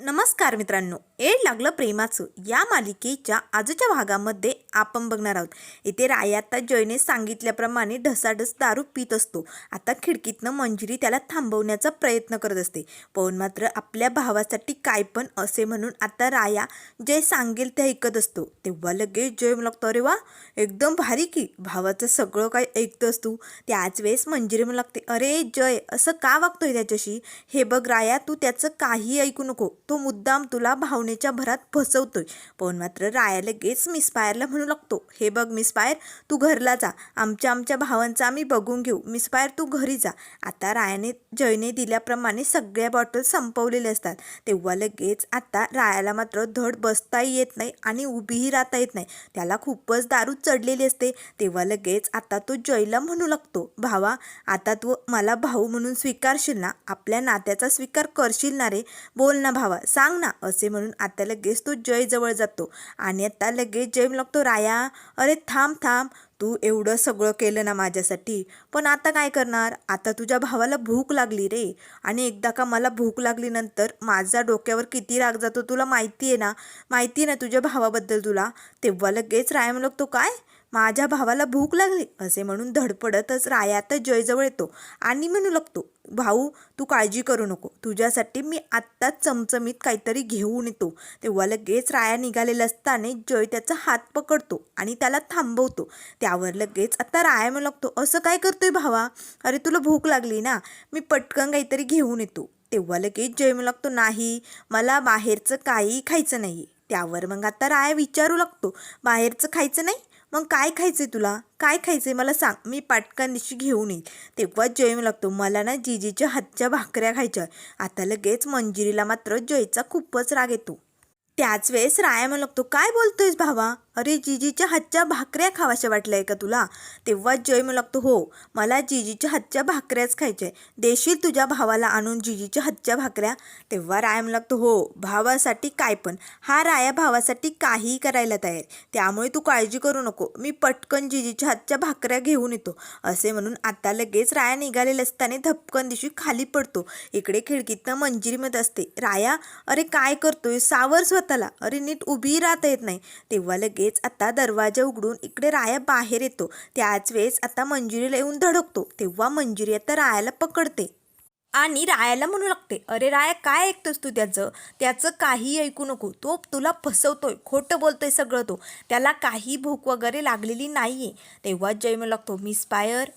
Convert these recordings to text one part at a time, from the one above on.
नमस्कार मित्रांनो. एड लागलं प्रेमाचं. या मालिकेच्या आजच्या भागामध्ये आपण बघणार आहोत. इथे राया आता जयने सांगितल्याप्रमाणे ढसाढस दारू पित असतो. आता खिडकीतनं मंजिरी त्याला थांबवण्याचा प्रयत्न करत असते. पण मात्र आपल्या भावासाठी काय पण असे म्हणून आता राया जय सांगेल ते ऐकत असतो. तेव्हा लगेच जय लागतो अरे वा एकदम भारी की. भावाचं सगळं काय ऐकतोस तू? त्याच वेळेस मंजिरी म्हणू लागते अरे जय असं का वागतोय त्याच्याशी? हे बघ राया तू त्याचं काही ऐकू नको. तो मुद्दाम तुला भावनेच्या भरात फसवतोय. पण मात्र राया लगेच मिसफायरला म्हणू लागतो. हे बघ मिसफायर तू घरला जा. आमच्या आमच्या भावांचा आम्ही बघून घेऊ. मिसफायर तू घरी जा. आता रायाने जयने दिल्याप्रमाणे सगळ्या बॉटल संपवलेल्या असतात. तेव्हा लगेच आता रायाला मात्र धड बसताही येत नाही आणि उभीही राहता येत नाही. त्याला खूपच दारू चढलेली असते. तेव्हा लगेच आता तो जयला म्हणू लागतो. भावा आता तू मला भाऊ म्हणून स्वीकारशील ना? आपल्या नात्याचा स्वीकार करशील ना रे? बोल ना भावा. सांग ना. असे म्हणून आता लगेच तो जय जवळ जातो. आणि आता लगेच जय लागतो राया अरे थांब थांब. तू एवढं सगळं केलं ना माझ्यासाठी. पण आता काय करणार? आता तुझ्या भावाला भूक लागली रे. आणि एकदा का मला भूक लागलीनंतर माझा डोक्यावर किती राग जातो तुला माहिती आहे ना? माहिती आहे ना तुझ्या भावाबद्दल तुला? तेव्हा लगेच राया म्हणतो काय? माझ्या भावाला भूक लागली असे म्हणून धडपडतच रायातच जयजवळ येतो आणि म्हणू लागतो भाऊ तू काळजी करू नको. तुझ्यासाठी मी आत्ताच चमचमीत काहीतरी घेऊन येतो. तेव्हा लगेच राया निघालेला असताना जय त्याचा हात पकडतो आणि त्याला थांबवतो. त्यावर लगेच आता राया म्हणू लागतो असं काय करतोय भावा? अरे तुला भूक लागली ना? मी पटकन काहीतरी घेऊन येतो. तेव्हा लगेच जय म्हणू लागतो नाही मला बाहेरचं काही खायचं नाही. त्यावर मग आता राया विचारू लागतो. बाहेरचं खायचं नाही? मग काय खायचंय तुला? काय खायचंय? मला सांग. मी पाटकन घेऊन येईल तेव्हा जय लागतो. मला ना जिजीच्या हातच्या भाकऱ्या खायच्या आता लगेच मंजिरीला मात्र जयचा खूपच राग येतो. त्याच वेळेस राया म्हणू लागतो काय बोलतोयस भावा? अरे जिजीच्या हातच्या भाकऱ्या खावाशा आहे का तुला? तेव्हा जय म्हणू लागतो हो मला जिजीच्या हातच्या भाकऱ्याच खायच्या. देशील तुझ्या भावाला आणून जिजीच्या हातच्या भाकऱ्या? तेव्हा राया म्हणू लागतो हो भावासाठी काय पण. हा राया भावासाठी काहीही करायला तयार. त्यामुळे तू काळजी करू नको. मी पटकन जिजीच्या हातच्या भाकऱ्या घेऊन येतो. असे म्हणून आता लगेच राया निघालेले असताना धपकन दिवशी खाली पडतो. इकडे खिडकीतनं मंजिरीमध्ये असते. राया अरे काय करतोय सावर स्वतःला. अरे नीट उभी राहता येत नाही. तेव्हा लगेच आता दरवाजा उघडून इकडे राया बाहेर येतो. त्याच वेळेस आता मंजुरीला येऊन धडकतो. तेव्हा मंजुरी आता रायाला पकडते. आणि रायाला म्हणू लागते अरे राया काय ऐकतोस तू त्याचं? त्याचं काही ऐकू नको. तो तुला फसवतोय. खोटं बोलतोय सगळं तो. त्याला काही भूक वगैरे लागलेली नाहीये. तेव्हा जय म्हणू लागतो मिसपायर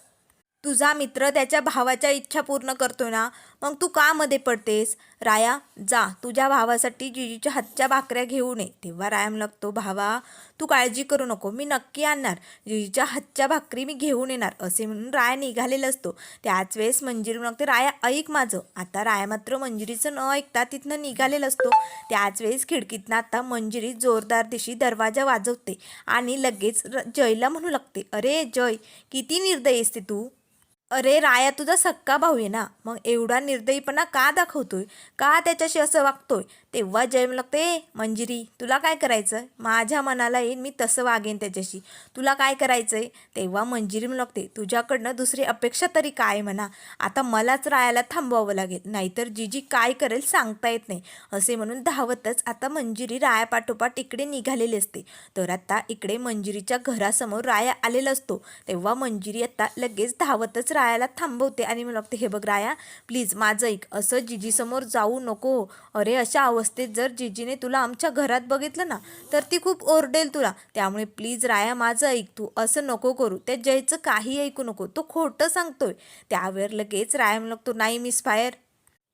तुझा मित्र त्याच्या भावाच्या इच्छा पूर्ण करतोय ना? मग तू का मध्ये पडतेस? राया जा. तुझ्या भावासाठी जिजीच्या हातच्या भाकऱ्या घेऊन ये. तेव्हा रायाम लागतो भावा तू काळजी करू नको. मी नक्की आणणार. जिजीच्या हातच्या भाकरी मी घेऊन येणार. असे म्हणून राया निघालेला असतो. त्याच वेळेस मंजिरी लागते राया ऐक माझं. आता राया मात्र मंजिरीचं न ऐकता तिथनं निघालेला असतो. त्याच वेळेस खिडकीतनं आता मंजिरी जोरदार दिशी दरवाजा वाजवते आणि लगेच र- जयला म्हणू लागते अरे जय किती निर्दयी असते तू. अरे राया तुझा सक्का भाऊ आहे ना. मग एवढा निर्दयीपणा का दाखवतोय? का त्याच्याशी असं वागतोय? तेव्हा जय लागते मंजिरी तुला काय करायचं माझ्या मनाला येईन मी तसं वागेन त्याच्याशी. तुला काय करायचं आहे तेव्हा मंजिरी लागते तुझ्याकडनं दुसरी अपेक्षा तरी काय म्हणा? आता मलाच रायाला थांबवावं लागेल नाहीतर जीजी काय करेल सांगता येत नाही. असे म्हणून धावतच आता मंजिरी रायापाठोपाठ इकडे निघालेली असते. तर आता इकडे मंजिरीच्या घरासमोर राया आलेला असतो. तेव्हा मंजिरी आता लगेच धावतच रायाला थांबवते आणि मला वाटते हे बघ राया प्लीज माझं ऐक. असं जिजीसमोर जाऊ नको. अरे अशा अवस्थेत जर जीजीने तुला आमच्या घरात बघितलं ना तर ती खूप ओरडेल तुला. त्यामुळे प्लीज राया माझं ऐक तू. असं नको करू. त्या जयचं काही ऐकू नको. तो खोटं सांगतोय. त्यावर लगेच राया म्हणतो नाही मिस फायर.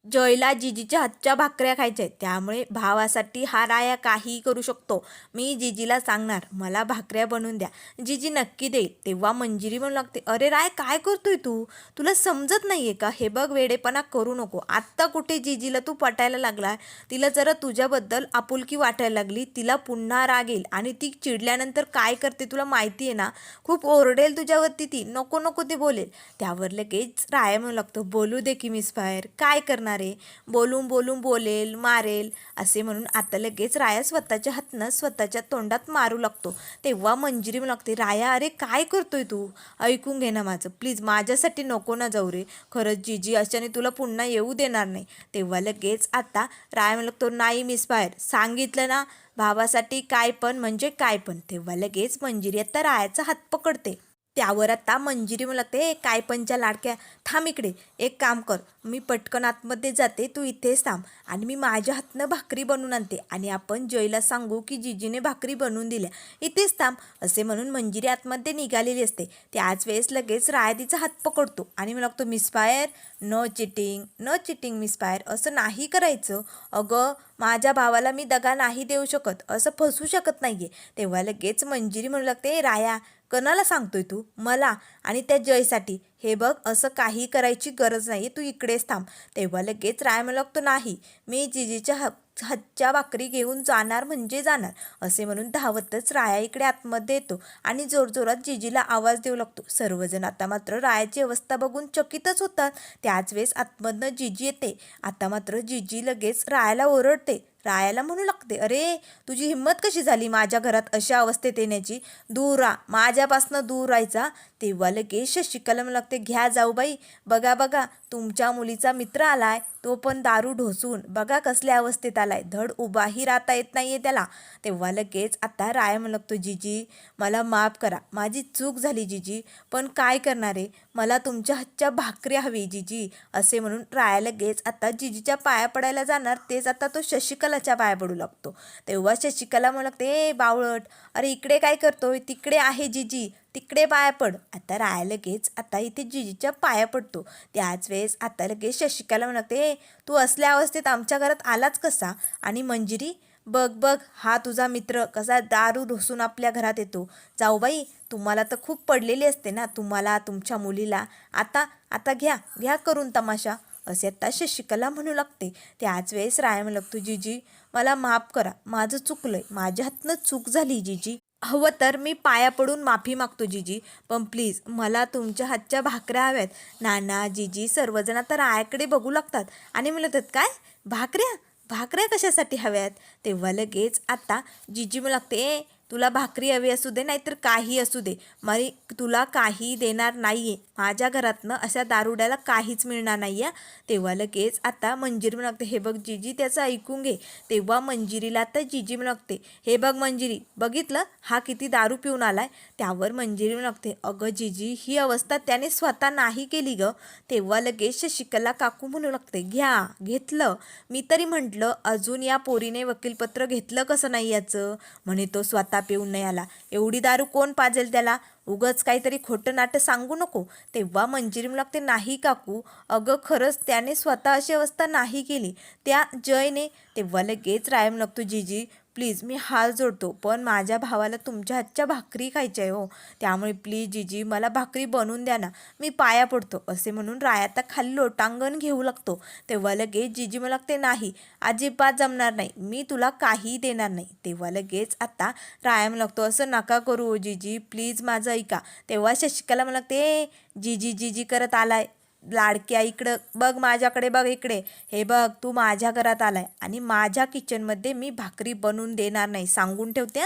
जयला जिजीच्या हातच्या भाकऱ्या खायच्या आहेत त्यामुळे भावासाठी हा राया काहीही करू शकतो. मी जिजीला सांगणार मला भाकऱ्या बनवून द्या. जिजी नक्की देईल. तेव्हा मंजिरी म्हणू लागते अरे राय काय करतोय तू? तुला समजत नाहीये का? हे बघ वेडेपणा करू नको. आत्ता कुठे जिजीला तू पटायला लागला तिला जरा तुझ्याबद्दल आपुलकी वाटायला लागली. तिला पुन्हा राग येईल आणि ती चिडल्यानंतर काय करते तुला माहिती आहे ना? खूप ओरडेल तुझ्यावरती ती. नको नको ते बोलेल. त्यावर लगेच राया म्हणू लागतो बोलू दे की मिस फायर. काय करणार करणार आहे बोलून बोलून बोलेल मारेल असे म्हणून आता लगेच राया स्वतःच्या हातनं स्वतःच्या तोंडात मारू लागतो. तेव्हा मंजिरी म्हणू लागते राया अरे काय करतोय तू? ऐकून घे ना माझं. प्लीज माझ्यासाठी नको ना जाऊ रे. खरंच जीजी अशाने तुला पुन्हा येऊ देणार नाही. तेव्हा लगेच आता राया म्हणू लागतो नाही मिस बाहेर. सांगितलं ना भावासाठी काय पण म्हणजे काय पण. तेव्हा लगेच मंजिरी आता रायाचा हात पकडते. त्यावर आता मंजिरी मला ते काय पंच्या लाडक्या थांब इकडे. एक काम कर. मी पटकन आतमध्ये जाते. तू इथेच थांब. आणि मी माझ्या हातनं भाकरी बनवून आणते. आणि आपण जयला सांगू की जिजीने भाकरी बनवून दिल्या. इथेच थांब. असे म्हणून मंजिरी आतमध्ये निघालेली असते. त्याच वेळेस लगेच राया हात पकडतो. आणि मला लागतो misfire no cheating no cheating misfire असं नाही करायचं. अगं माझ्या भावाला मी दगा नाही देऊ शकत. असं फसू शकत नाही आहे तेव्हा लगेच मंजिरी म्हणू लागते राया कणाला सांगतोय तू? मला आणि त्या जयसाठी. हे बघ असं काही करायची गरज नाही. तू इकडेच थांब. तेव्हा लगेच राय म्हणू लागतो नाही. मी जिजीच्या ह हातच्या भाकरी घेऊन जाणार म्हणजे जाणार असे म्हणून धावतच राया इकडे आतमध्ये येतो आणि जोरजोरात जिजीला आवाज देऊ लागतो. सर्वजण आता मात्र रायाची अवस्था बघून चकितच होतात. त्याच वेळेस आतमधनं जिजी येते. आता मात्र जिजी लगेच रायाला ओरडते. रायाला म्हणू लागते अरे तुझी हिंमत कशी झाली माझ्या घरात अशा अवस्थेत येण्याची? दूर राहा माझ्यापासनं दूर राहायचा. तेव्हा लगेच शशिकाला म्हणू लागते घ्या जाऊ बाई बघा बघा तुमच्या मुलीचा मित्र आलाय. तो पण दारू ढोसून बघा कसल्या अवस्थेत आलाय. धड उभाही राहता येत नाहीये त्याला. तेव्हा लगेच आता राया म्हणतो लागतो जीजी मला माफ करा. माझी चूक झाली जीजी पण काय करणार आहे? मला तुमच्या हातच्या भाकरी हवी जीजी असे म्हणून राया लगेच आता जिजीच्या पाया पडायला जाणार तेच आता तो शशिकलाच्या पाया पडू लागतो. तेव्हा शशिकला म्हणू लागते ए बावळट अरे इकडे काय करतोय? तिकडे आहे जीजी. तिकडे पाया पड. आता राया लगेच आता इथे जिजीच्या पाया पडतो. त्याच वेळेस आता लगेच शशिकाला म्हणू लागते तू असल्या अवस्थेत आमच्या घरात आलाच कसा? आणि मंजिरी बघ बघ हा तुझा मित्र कसा दारू ढोसून आपल्या घरात येतो. जाऊबाई तुम्हाला तर खूप पडलेली असते ना तुम्हाला तुमच्या मुलीला. आता आता घ्या घ्या करून तमाशा. असे आता शशिकला म्हणू लागते. त्याच वेळेस राया म्हणू लागतो जीजी मला माफ करा माझं चुकलं आहे माझ्या हातनं चूक झाली जीजी. हवं तर मी पाया पडून माफी मागतो जीजी. पण प्लीज मला तुमच्या हातच्या भाकऱ्या हव्यात. नाना जीजी सर्वजण आता रायाकडे बघू लागतात. आणि म्हणतात काय? भाकऱ्या? भाकऱ्या कशासाठी हव्यात? तेव्हा लगेच आता जीजी मला लागते तुला भाकरी हवी असू दे नाहीतर काही असू दे. मरी तुला काही देणार नाही आहे माझ्या घरातनं अशा दारुड्याला काहीच मिळणार नाही आहे तेव्हा लगेच आता मंजिरी म्हणते हे बघ जिजी त्याचं ऐकून घे. तेव्हा मंजिरीला आता जिजी म्हणते हे बघ मंजिरी बघितलं? हा किती दारू पिऊन आलाय? त्यावर मंजिरी म्हणते अगं जिजी ही अवस्था त्याने स्वतः नाही केली ग. तेव्हा लगेच शशिकला काकू म्हणू लागते घ्या घेतलं. मी तरी म्हटलं अजून या पोरीने वकीलपत्र घेतलं कसं नाही याचं? म्हणे तो स्वतः पिऊन नाही आला. एवढी दारू कोण पाजेल त्याला? उगच काहीतरी खोटं नाटं सांगू नको. तेव्हा मंजिरी लागते नाही काकू. अगं खरंच त्याने स्वतः अशी अवस्था नाही केली. त्या जयने तेव्हा लगेच रायम लागतो जीजी प्लीज मी हात जोडतो पण माझ्या भावाला तुमच्या हातच्या भाकरी खायच्या आहे हो. त्यामुळे प्लीज जीजी मला भाकरी बनवून द्या ना. मी पाया पडतो असे म्हणून रायाता खाली लोटांगण घेऊ लागतो. तेव्हा लगेच जीजी मला ते नाही अजिबात जमणार नाही. मी तुला काही देणार नाही. तेव्हा लगेच आता राया लागतो असं नका करू जीजी प्लीज माझं ऐका. तेव्हा शशिकला मला ते जीजी जीजी करत आलाय. लाडक्या इकडं बघ माझ्याकडे बघ इकडे. हे बघ तू माझ्या घरात आलाय. आणि माझ्या किचनमध्ये मी भाकरी बनवून देणार नाही. सांगून ठेवते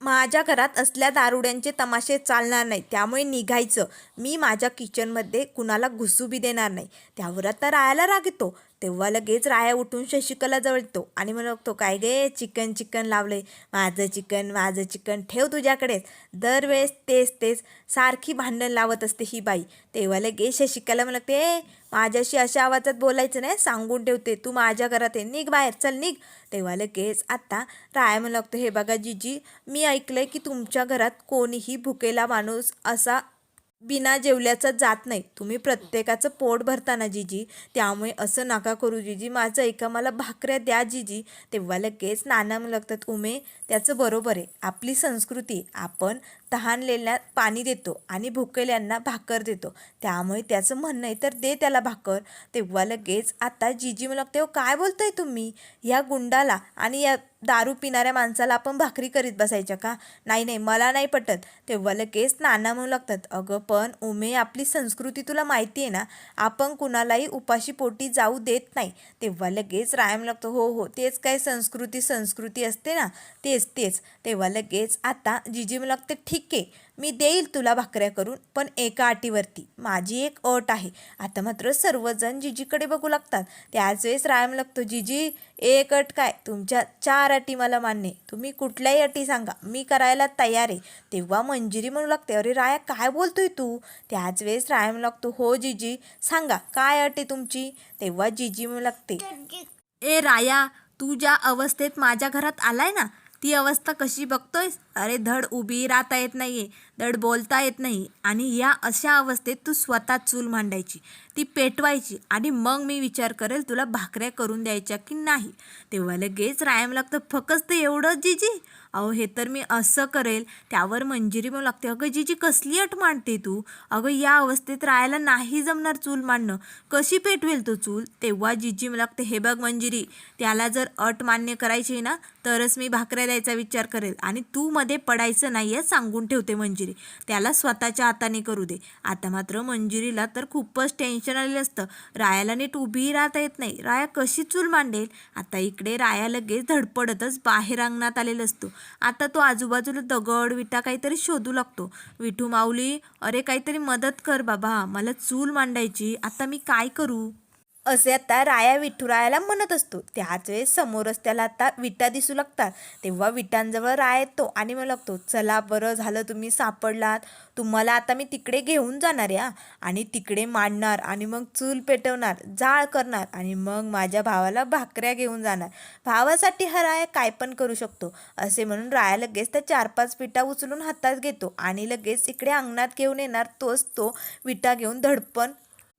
माझ्या घरात असल्या दारुड्यांचे तमाशे चालणार नाही. त्यामुळे निघायचं. मी माझ्या किचनमध्ये कुणाला घुसूबी देणार नाही. त्यावर आता राहायला राग येतो. तेव्हा लगेच राया उठून शशिकला जवळ येतो आणि म्हणतो काय गे चिकन चिकन लावलंय. माझं चिकन माझं चिकन ठेव तुझ्याकडेच. दरवेळेस तेच तेच सारखी भांडण लावत असते ही बाई. तेव्हा लगेच शशिकला म्हणते "ए, माझ्याशी अशा आवाजात बोलायचं नाही सांगून ठेवते. तू माझ्या घरात आहे निघ बाहेर चल निघ. तेव्हा लगेच आत्ता राया मला लागतो हे बघा जीजी मी ऐकलंय की तुमच्या घरात कोणीही भुकेला माणूस असा बिना जेवल्याचं जात नाही. तुम्ही प्रत्येकाचं पोट भरताना जीजी. त्यामुळे असं नका करू जीजी. माझं ऐका मला भाकऱ्या द्या जीजी. तेव्हा लगेच नाना लागतात उमे त्याचं बरोबर आहे. आपली संस्कृती आपण तहानलेल्या पाणी देतो आणि भुकेल्यांना भाकर देतो. त्यामुळे त्याचं म्हणणं आहे तर दे त्याला भाकर. तेव्हा लगेच आता जीजी मला तेव्हा काय बोलताय तुम्ही? या गुंडाला आणि या दारू पिणाऱ्या माणसाला आपण भाकरी करीत बसायच्या का? नाही नाही मला नाही पटत. तेव्हा लगेच नाना म्हणू लागतात अगं पण उमे आपली संस्कृती तुला माहिती आहे ना? आपण कुणालाही उपाशी पोटी जाऊ देत नाही. तेव्हा लगेच रायम लागतो हो हो तेच काय संस्कृती संस्कृती असते ना? तेच तेच. तेव्हा लगेच आता जिजी मला लागते ठीक ठीक आहे मी देईल तुला भाकऱ्या करून पण एका अटीवरती माझी एक अट आहे. आता मात्र सर्वजण जिजीकडे बघू लागतात. त्याच वेळेस रायम लागतो जिजी एक अट काय? तुमच्या चार अटी मला मान्य आहे. तुम्ही कुठल्याही अटी सांगा. मी करायला तयार आहे. तेव्हा मंजिरी म्हणू लागते अरे राया काय बोलतोय तू? त्याच वेळेस रायम लागतो हो जिजी सांगा काय अट आहे तुमची? तेव्हा जिजी म्हणू लागते ए राया तू ज्या अवस्थेत माझ्या घरात आलाय ना ती अवस्था कशी बघतोयस? अरे धड उभी राहता येत नाहीये धड बोलता येत नाही. आणि या अशा अवस्थेत तू स्वतः चूल मांडायची ती पेटवायची आणि मग मी विचार करेल तुला भाकऱ्या करून द्यायच्या की नाही. तेव्हा लगेच रायम लागतं फकस्त एवढंच जिजी. अहो हे तर मी असं करेल. त्यावर मंजिरी म्हणू लागते. अगं जिजी कसली अट मांडते तू? अगं या अवस्थेत राहायला नाही जमणार चूल मांडणं. कशी पेटवेल तो चूल? तेव्हा जिजी मला लागते हे बघ मंजिरी त्याला जर अट मान्य करायची ना तरच मी भाकऱ्या द्यायचा विचार करेल. आणि तू मध्ये पडायचं नाही आहे सांगून ठेवते मंजिरी. त्याला स्वतःच्या हाताने करू दे. आता मात्र मंजिरीला तर खूपच टेन्शन आलेलं असतं. रायाला नीट उभी राहता येत नाही. राया कशी चूल मांडेल? आता इकडे राया लगेच धडपडतच बाहेर अंगणात आलेला असतो. आता तो आजूबाजूला दगड विटा काहीतरी शोधू लागतो. विठू माऊली अरे काहीतरी मदत कर बाबा. मला चूल मांडायची. आता मी काय करू? असे आता राया विठुरायाला म्हणत असतो. त्याच वेळेस समोरच त्याला आता विटा दिसू लागतात. तेव्हा विटांजवळ राय येतो आणि मग लागतो चला बरं झालं तुम्ही सापडलात. तुम्हाला आता मी तिकडे घेऊन जाणार या. आणि तिकडे मांडणार आणि मग चूल पेटवणार जाळ करणार आणि मग माझ्या भावाला भाकऱ्या घेऊन जाणार. भावासाठी हा राया काय पण करू शकतो. असे म्हणून राया लगेच त्या चार पाच विटा उचलून हातात घेतो आणि लगेच इकडे अंगणात घेऊन येणार. तोच तो विटा घेऊन धडपण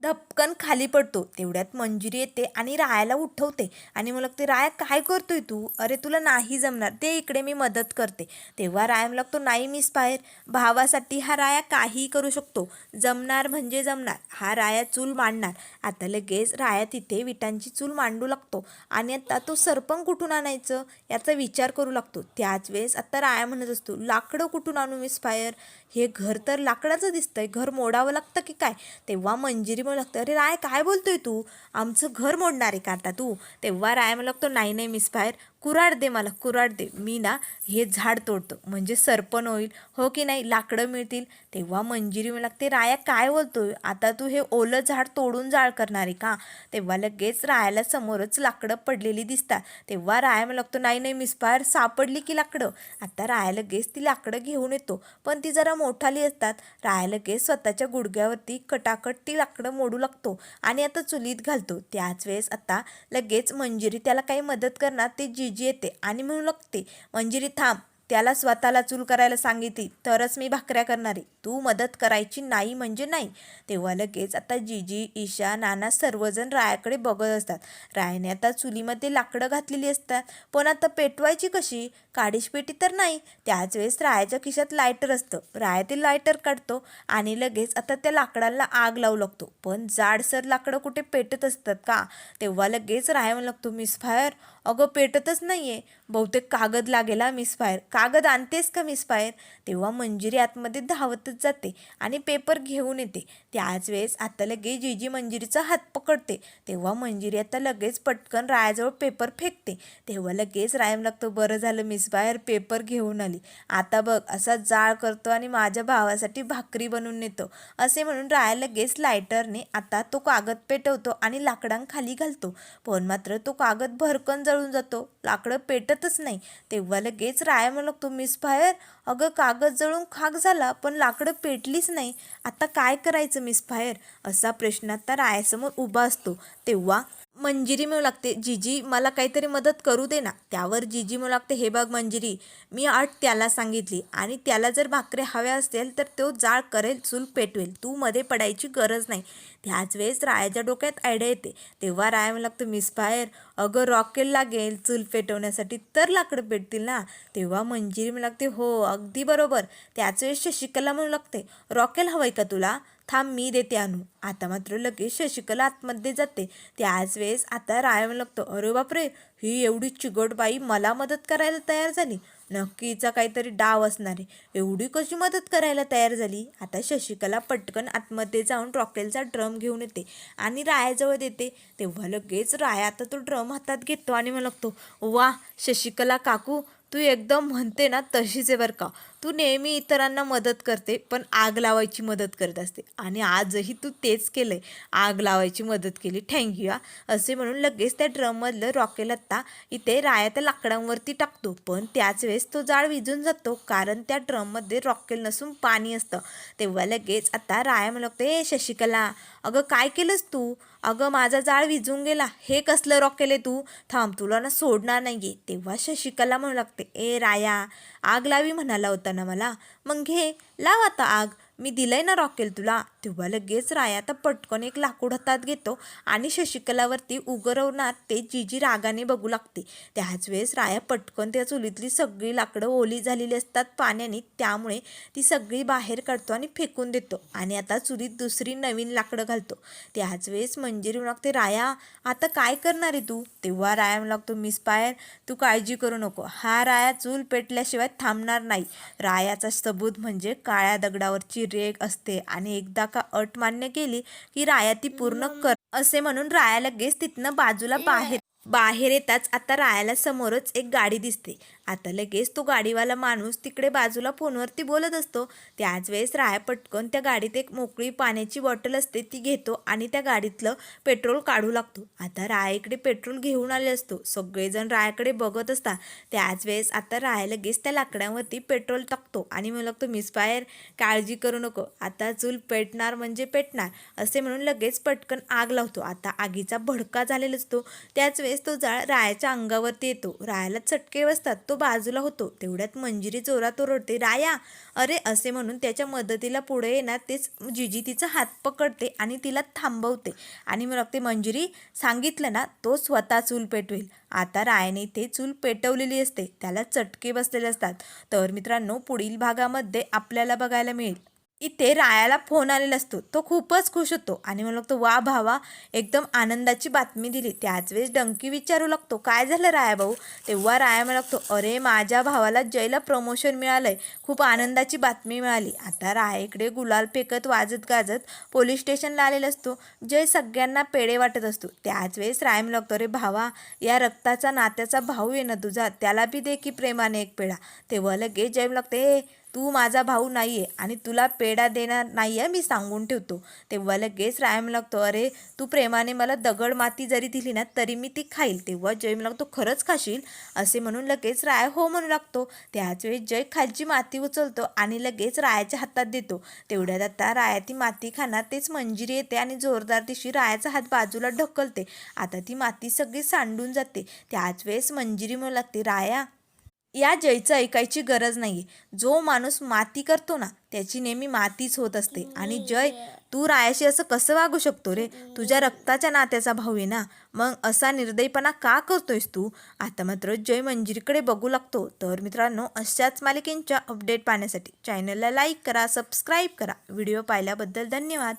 धपकन खाली पडतो. तेवढ्यात मंजुरी येते आणि रायाला उठवते. आणि मग लागते राया काय करतोय तू? अरे तुला नाही जमणार. ते इकडे मी मदत करते. तेव्हा राया लागतो नाही मिस बाहेर. भावासाठी हा राया काहीही करू शकतो. जमणार म्हणजे जमणार. हा राया चूल मांडणार. आता लगेच राया तिथे विटांची चूल मांडू लागतो. आणि आता तो सरपंग कुठून आणायचं? याचा विचार करू लागतो. त्याच वेळेस आता राया म्हणत असतो लाकडं कुठून आणू मिस फायर हे घर तर लाकडाचं दिसतंय. घर मोडावं लागतं की काय? तेव्हा मंजिरी म्हणू लागतं. अरे राय काय बोलतोय तू? आमचं घर मोडणार आहे का आता तू? तेव्हा राय म्हणू लागतो नाही नाही मिस फायर कुराड दे मला कुराड दे. मी ना हे झाड तोडतो. म्हणजे सरपण होईल हो की नाही लाकडं मिळतील. तेव्हा मंजिरी मला लागते राया काय बोलतोय? आता तू हे ओलं झाड तोडून जाळ करणार आहे का? तेव्हा लगेच रायाला समोरच लाकडं पडलेली दिसतात. तेव्हा राया म्हणू लागतो नाही नाही मिसफायर सापडली की लाकडं. आता राया लगेच ती लाकडं घेऊन येतो. पण ती जरा मोठाली असतात. राया लगेच स्वतःच्या गुडघ्यावरती कटाकट ती लाकडं मोडू लागतो आणि आता चुलीत घालतो. त्याच वेळेस आता लगेच मंजिरी त्याला काही मदत करणार ते जी जिजी येते आणि म्हणू लागते मंजिरी थांब त्याला स्वतःला चूल करायला सांगितली तरच मी भाकऱ्या करणार. आहे तू मदत करायची नाही म्हणजे नाही. तेव्हा लगेच आता जीजी ईशा नाना सर्वजण रायाकडे बघत असतात. रायाने आता चुलीमध्ये लाकडं घातलेली असतात. पण आता पेटवायची कशी? काडीश पेटी तर नाही. त्याच वेळेस रायाच्या खिशात लायटर असतं. राया ते लायटर काढतो आणि लगेच आता त्या लाकडाला आग लावू लागतो. पण जाडसर लाकडं कुठे पेटत असतात का? तेव्हा लगेच राया म्हणू लागतो मिसफायर अगं पेटतच नाही आहे बहुतेक कागद लागेल मिसफायर कागद आणतेस का मिस फायर तेव्हा मंजिरी आतमध्ये धावतच जाते आणि पेपर घेऊन येते. त्याच वेळेस आता लगेच जीजी मंजिरीचा हात पकडते. तेव्हा मंजिरी आता लगेच पटकन रायाजवळ पेपर फेकते. तेव्हा लगेच रायम लागतो बरं झालं मिस बाहेर पेपर घेऊन आली. आता बघ असा जाळ करतो आणि माझ्या भावासाठी भाकरी बनवून नेतो. असे म्हणून राया लगेच लायटरने आता तो कागद पेटवतो आणि लाकडांखाली घालतो. पण मात्र तो कागद भरकन जळून जातो. लाकडं पेटतच नाही. तेव्हा लगेच राया लागतो मिसफायर अगं कागद जळून खाक झाला पण लाकडं पेटलीच नाही. आता काय करायचं मिसफायर असा प्रश्न आता रायासमोर उभा असतो. तेव्हा मंजिरी मिळू लागते. जीजी मला काहीतरी मदत करू दे ना. त्यावर जीजी मिळू लागते. हे बघ मंजिरी मी अट त्याला सांगितली आणि त्याला जर भाकरे हव्या असतील तर तो जाळ करेल चूल पेटवेल. तू मध्ये पडायची गरज नाही. त्याच वेळेस रायाच्या डोक्यात आयडिया येते. तेव्हा राया म्हणू लागतं मिस फायर अगं रॉकेल लागेल चूल पेटवण्यासाठी तर लाकडं पेटतील ना. तेव्हा मंजिरी म्हणू लागते हो अगदी बरोबर. त्याच वेळेस शशिकला म्हणू लागते रॉकेल हवंय का तुला? थांब मी देते आणू आता मात्र लगेच शशिकला आतमध्ये जाते. त्याच वेळेस आता राया लागतो. अरे बापरे ही एवढी चिगट बाई मला मदत करायला तयार झाली. नक्कीचा काहीतरी डाव असणार आहे. एवढी कशी मदत करायला तयार झाली? आता शशिकला पटकन आतमध्ये जाऊन रॉकेलचा ड्रम घेऊन येते आणि रायाजवळ देते. तेव्हा लगेच राया आता तो ड्रम हातात घेतो आणि मला लागतो वा शशिकला काकू तू एकदम म्हणते ना तशीच आहे बरं का. तू नेहमी इतरांना मदत करते पण आग लावायची मदत करत असते. आणि आजही तू तेच केलं आहे आग लावायची मदत केली. थँक्यू हा. असे म्हणून लगेच त्या ड्रममधलं रॉकेल आत्ता इथे राया त्या लाकडांवरती टाकतो. पण त्याच वेळेस तो जाळ विजून जातो कारण त्या ड्रममध्ये रॉकेल नसून पाणी असतं. तेव्हा लगेच आता राया म्हणू ए शशिकला अगं काय केलंस तू? अगं माझा जाळ विझून गेला. हे कसलं रॉकेल आहे तू? थांब तुला ना सोडणार नाही आहे तेव्हा शशिकला म्हणू लागते ए राया आग लावी म्हणाला होता. ना मला मग घे लाव आता आग. मी दिलंय ना रॉकेल तुला. तेव्हा लगेच राया आता पटकन एक लाकूड हातात घेतो आणि शशिकलावरती उगरवणार ते जीजी रागाने बघू लागते. त्याच वेळेस राया पटकन त्या चुलीतली सगळी लाकडं ओली झालेली असतात पाण्याने त्यामुळे ती सगळी बाहेर काढतो आणि फेकून देतो आणि आता चुलीत दुसरी नवीन लाकडं घालतो. त्याच वेळेस मंजिरी लागते राया आता काय करणार आहे तू? तेव्हा राया लागतो मिस पायर तू काळजी करू नको. हा राया चूल पेटल्याशिवाय थांबणार नाही. रायाचा सबूत म्हणजे काळ्या दगडावरची रेग असते आणि एकदा का अट मान्य केली की राया ती पूर्ण कर असे म्हणून राया लगेच तिथनं बाजूला बाहेर बाहेर येताच आता रायाला समोरच एक गाडी दिसते. आता लगेच तो गाडीवाला माणूस तिकडे बाजूला फोनवरती बोलत असतो. त्याच वेळेस राया पटकन त्या गाडीत एक मोकळी पाण्याची बॉटल असते ती घेतो आणि त्या गाडीतलं पेट्रोल काढू लागतो. आता राया इकडे पेट्रोल घेऊन आले असतो. सगळेजण रायाकडे बघत असतात त्याच वेळेस आता राया लगेच त्या लाकड्यावरती पेट्रोल टाकतो आणि म्हणू लागतो मिस फायर काळजी करू नको. आता चूल पेटणार म्हणजे पेटणार. असे म्हणून लगेच पटकन आग लावतो. आता आगीचा भडका झालेला असतो. त्याच वेळेस तो जाळ रायाच्या अंगावरती येतो. रायाला चटके बसतात. तो बाजूला होतो. तेवढ्यात मंजिरी जोरात ओरडते राया अरे असे म्हणून त्याच्या मदतीला पुढे येणार तेच जिजी तिचा हात पकडते आणि तिला थांबवते. आणि मग ते मंजिरी सांगितलं ना तो स्वतः चूल पेटवेल. आता रायाने ते चूल पेटवलेली असते. त्याला चटके बसलेले असतात. तर मित्रांनो पुढील भागामध्ये आपल्याला बघायला मिळेल. इथे रायाला फोन आलेला असतो. तो खूपच खुश होतो आणि मला लागतो वा भावा एकदम आनंदाची बातमी दिली. त्याच वेळेस डंकी विचारू लागतो काय झालं राया भाऊ? तेव्हा राया मला लागतो अरे माझ्या भावाला जयला प्रमोशन मिळालंय. खूप आनंदाची बातमी मिळाली. आता राया इकडे गुलाल फेकत वाजत गाजत पोलीस स्टेशनला आलेला असतो. जय सगळ्यांना पेढे वाटत असतो. त्याच वेळेस राय मला लागतो अरे भावा या रक्ताचा नात्याचा भाऊ आहे ना तुझा. त्याला बी दे की प्रेमाने एक पेढा. तेव्हा लगेच जय म्हणू लागते तू माझा भाऊ नाही आहे आणि तुला पेढा देणार नाही आहे मी सांगून ठेवतो. तेव्हा लगेच रायम लागतो अरे तू प्रेमाने मला दगड माती जरी दिली ना तरी मी ती खाईल. तेव्हा जय लागतो खरंच खाशील? असे म्हणून लगेच राय हो म्हणू लागतो. त्याच वेळी जय खालची माती उचलतो आणि लगेच रायाच्या हातात देतो. तेवढ्यात आता राया ती माती खाणार तेच मंजिरी येते आणि जोरदार दिवशी रायाचा हात बाजूला ढकलते. आता ती माती सगळी सांडून जाते. त्याच वेळेस मंजिरी म्हणू लागते राया या जयचं ऐकायची गरज नाही जो माणूस माती करतो ना त्याची नेहमी मातीच होत असते. आणि जय तू रायाशी असं कसं वागू शकतो रे? तुझ्या रक्ताच्या नात्याचा भाऊ आहे ना? मग असा निर्दयीपणा का करतोयस तू? आता मात्र जय मंजिरीकडे बघू लागतो. तर मित्रांनो अशाच मालिकेंच्या अपडेट पाहण्यासाठी चॅनलला लाईक करा सबस्क्राईब करा. व्हिडिओ पाहिल्याबद्दल धन्यवाद.